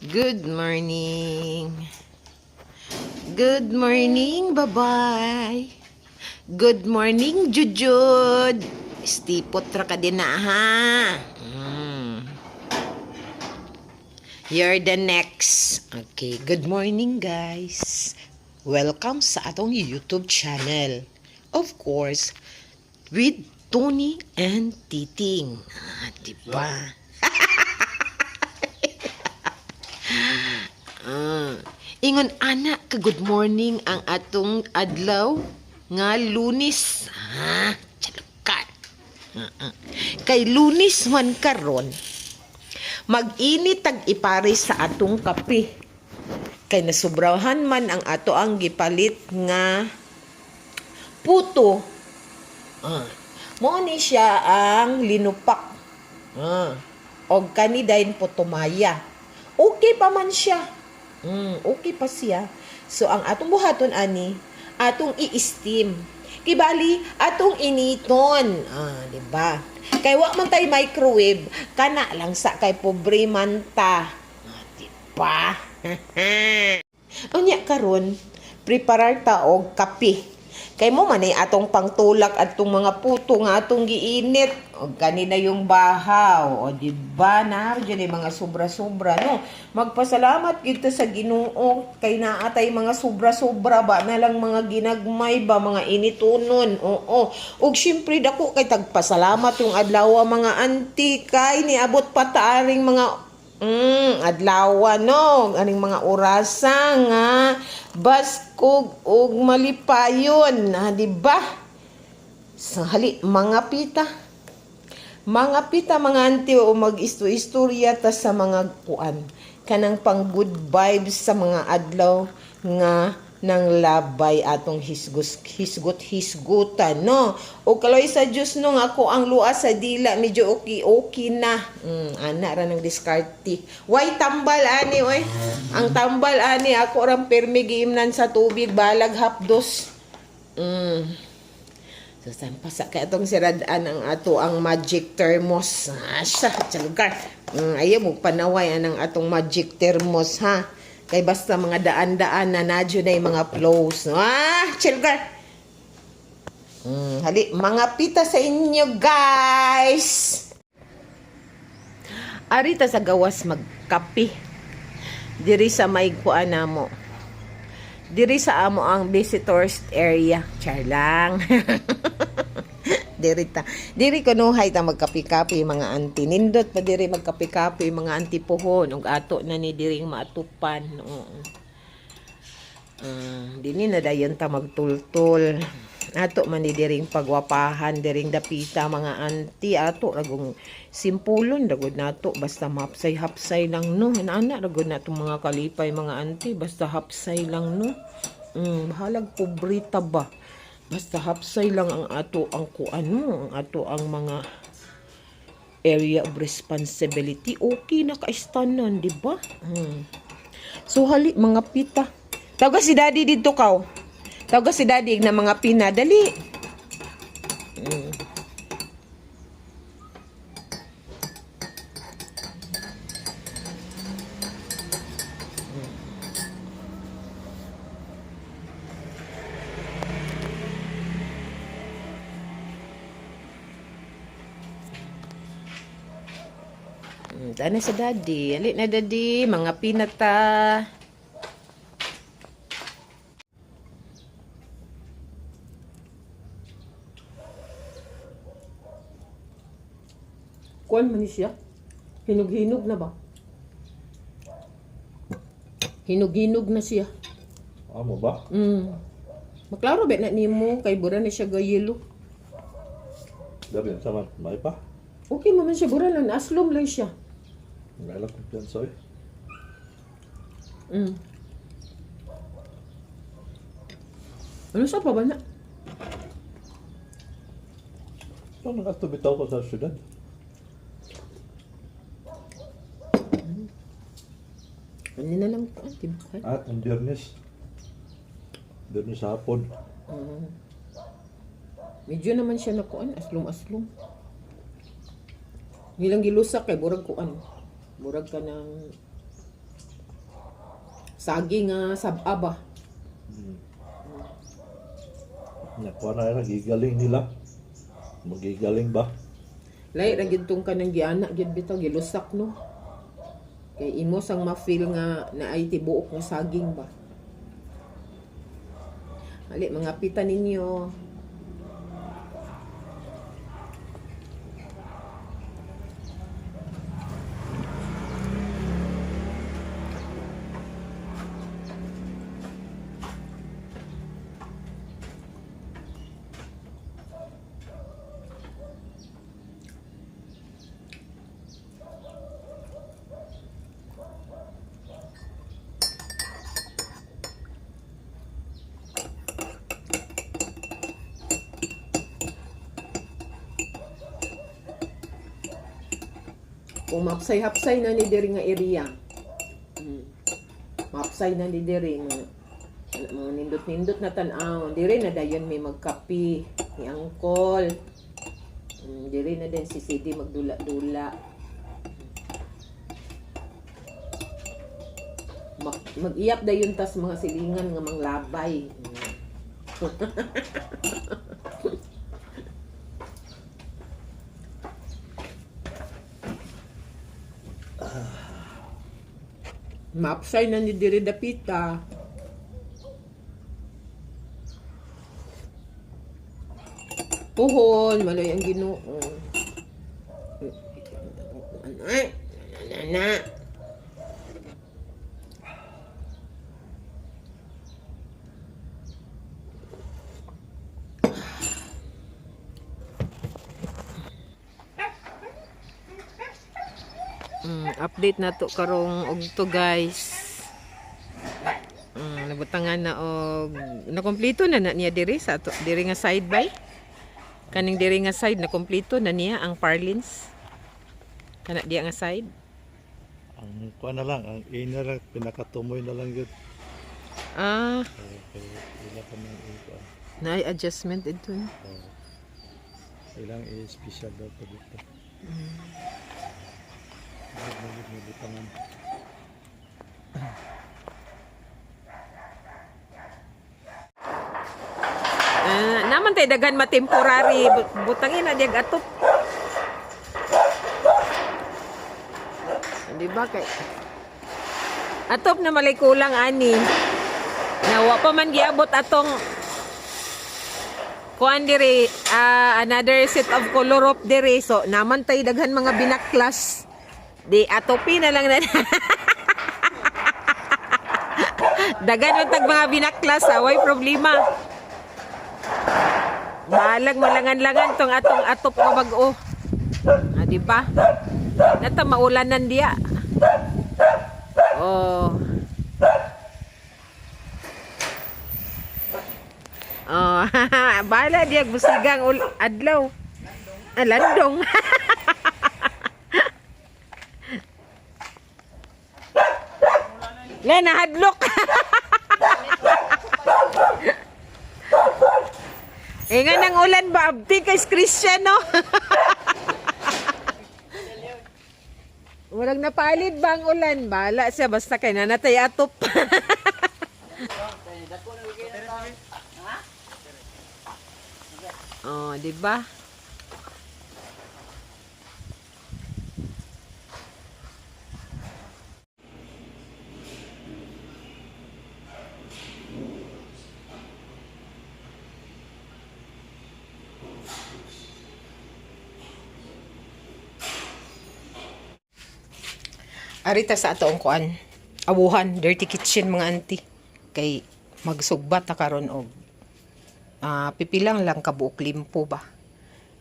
Good morning. Good morning, bye-bye. Good morning, Jujud. Stipot ra ka din na, ha? Mm. You're the next. Okay, good morning, guys. Welcome sa atong YouTube channel. Of course, with Tony and Titing. Ah, diba? Ah, ingon anak ka good morning ang atong adlaw nga lunis. Ha? Chalukat. Ah, ah. Kay lunis man karon. Mag-init tag ipare sa atong kape. Kay nasubrahan man ang ato ang gipalit nga puto. Ah. Mo ni siya ang linupak. Ah. Og kani dahin putumaya. Okay pa man siya. Mm, okay pa siya. So ang atong buhaton ani, atong i-steam. Kibali atong initon. Ah, di ba? Kay wa man tay microwave, kana lang sa kay pobre man ta. Ah, di ba? Unya karon, preparar ta og kape. Kay mo man ay atong pangtulak atong mga puto nga atong giinit. O kanina yung bahaw. O di ba na diyan ay mga sobra-sobra no. Magpasalamat kita sa Ginoo kay naatay mga sobra-sobra ba na lang mga ginagmay ba mga initunon. Oo. Ug syempre dako kay tagpasalamat yung adlaw mga anti kay niabot pa taaring mga Mm, adlaw no, aning mga orasa nga baskog ug malipayon, ha, di ba? Sa hali mga pita. Mga pita mga anti o mag-isto-istorya ta sa mga kuan. Kanang pang good vibes sa mga adlaw nga nang labay atong hisgus hisgot hisgutan no o kaloy sa Dios no nga ako ang luas sa dila medyo okay okay na mm, ana ra nang diskarte why tambal ani oy ang tambal ani ako rang permi giimnan sa tubig balag hapdos mm. So, saan pa sa kaya itong siradaan ang ato ang magic thermos. Ah, siya, sa lugar. Mm, ayaw mo panaway ang atong magic thermos, ha? Kay basta mga daan-daan na nadyo na yung mga flows. Ah, chilgar. Mm, hali, mga pita sa inyo, guys. Arita sa gawas magkapi. Diri sa may kuan mo. Diri sa amo ang visitors area. Char lang. diri ta. Diri kunuhay ta magkapi-kapi mga anti. Nindot pa diri magkapi-kapi mga anti pohon ug ato na ni diri maatupan. Oo. Uh, dini na dayon ta magtultul. Ato man ni diring pagwapahan, diring dapita mga anti ato ragong simpulon ragod nato basta mapsay hapsay lang no. Inana ragod nato mga kalipay mga anti basta hapsay lang no. Mm, bahalag pobrita ba. Basta hapsay lang ang ato ang kuano, ang ato ang mga area of responsibility. Okay na kaistanan, di ba? Hmm. So hali mga pita. Tawag si daddy dito kaw. Tawag si daddy na mga pina. Dali. Hmm. Hmm, Tana sa daddy. Ali na daddy. Mga pinata. Kuan man ni siya? Hinog-hinog na ba? Hinog-hinog na siya. Amo ba? Mm. Maklaro ba na nimo kay bura na siya ga yellow. Gabi sa man. May pa? Okay man siya bura lang aslom lang siya. Lang kumpiyansa eh. Mm. Ano sa pa ba na? So, nakato bitaw ko sa syudad. Ano na lang ko, ba? At ang. Biyernes sa hapon. Mm. Medyo naman siya nakuan, aslom-aslom. Nilang gilusak kay burag kuan. Burag ka ng Saging nga sab-a ba? Nakuha na yun, gigaling nila. Magigaling ba? Lay ra gyud tong kanang giana gyud bitaw gilusak no. Kay imo sang ma-feel nga na ay tibuok nga saging ba. Ali mga pita ninyo. Kung mapsay-hapsay na ni diri nga area. Mm. Mapsay na ni diri nga mga nindot-nindot na tan-aw. Diri na dayon may magkapi ni angkol. Mm, diri na din si Sidi magdula-dula. Mag, mag-iyap dayon tas mga silingan nga manglabay. Mapsay na ni diri dapita. Puhon, maloy ang ginoo. Ay, na, Mm, update na to karong og to guys. Mm, nabutangan na og nakompleto na na niya diri sa ato diri nga side by. Kaning diri nga side na kompleto na niya ang parlins. Kana diya nga side. Ang kuha na lang, ang inner, pinakatumoy na lang yun. Ah, ng ikuha. naay adjustment ito. Oh. Ilang i-special daw pa dito. Bakit magit may butangan? Ah, naman tay dagan ma temporary Bu- butangin na diag atop. Di ba kay Atop na malay kulang ani. Nawa pa man giabot atong kuan diri ah, another set of color of diri so naman tay daghan mga binaklas. Di atopi na lang na. daghan man tag mga binaklas away problema. Balag malangan-langan tong atong atop nga bag-o. Ah, di ba? Nata maulanan diya. Oh. Oh, bala diya busigang ul adlaw. Ah. Le nahadlok. Eh nga nang ulan ba? Abdi kay Christian, no? Walang napalid ba ang ulan? Bala siya, basta kay nanatay atop. oh, di ba? Arita sa ato kuan. Awuhan, dirty kitchen mga auntie. Kay magsugbat na karon og ah pipilang lang kabuok limpo ba.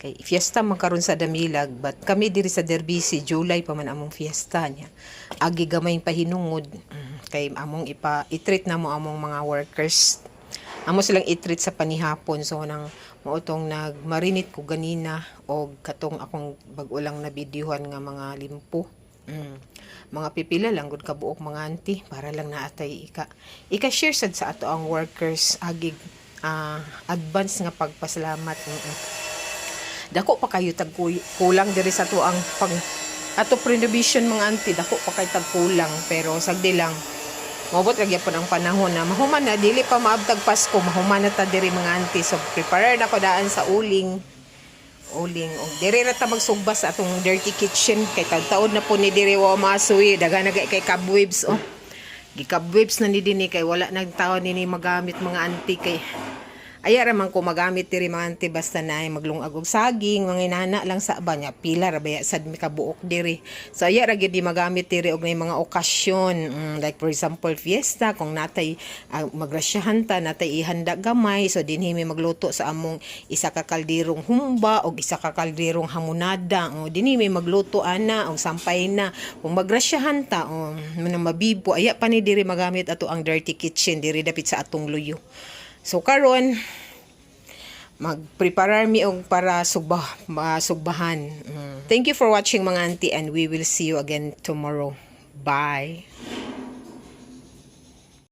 Kay fiesta man karon sa Damilag but kami diri sa Derbisi July pa man among fiesta niya. Agi gamay pahinungod mm, kay among ipa i-treat na mo among mga workers. Amo silang i-treat sa panihapon so nang mautong nagmarinit ko ganina og katong akong bag-o lang na videohan nga mga limpo. Mm. Mga pipila lang gud kabuok mga auntie para lang naatay ika ika share sad sa ato ang workers agig ah, advance nga pagpasalamat. Mm-mm. Dako pa kayo tag kulang diri sa to ang pag ato renovation mga auntie dako pa kay tag kulang pero sagdi lang Mabot ra gyapon ang panahon na mahuman na dili pa maabtag Pasko, mahuman na ta diri mga auntie. So prepare na ko daan sa uling. Uling og diri ra ta magsugba sa atong dirty kitchen kay taud na po ni diri wa masuwi daga na kay cobwebs oh. Gikabwebs na ni dinhi kay wala nang tao nini magamit mga auntie kay Aya raman ko magamit diri mga auntie basta na ay maglungag og saging, mga inana lang sa banya pila ra baya sad mi kabuok diri. So aya ra di magamit diri og may mga okasyon, mm, like for example fiesta kung natay uh, magrasyahan ta natay ihanda gamay so dinhi mi magluto sa among isa ka kalderong humba og isa ka kalderong hamonada. O dinhi mi magluto ana og sampay na. Kung magrasyahan ta o na mabibo aya pa ni diri magamit ato ang dirty kitchen diri dapit sa atong luyo. So karon magpreparar mi og para sugba ma- sugbahan. Mm. Thank you for watching mga auntie and we will see you again tomorrow. Bye.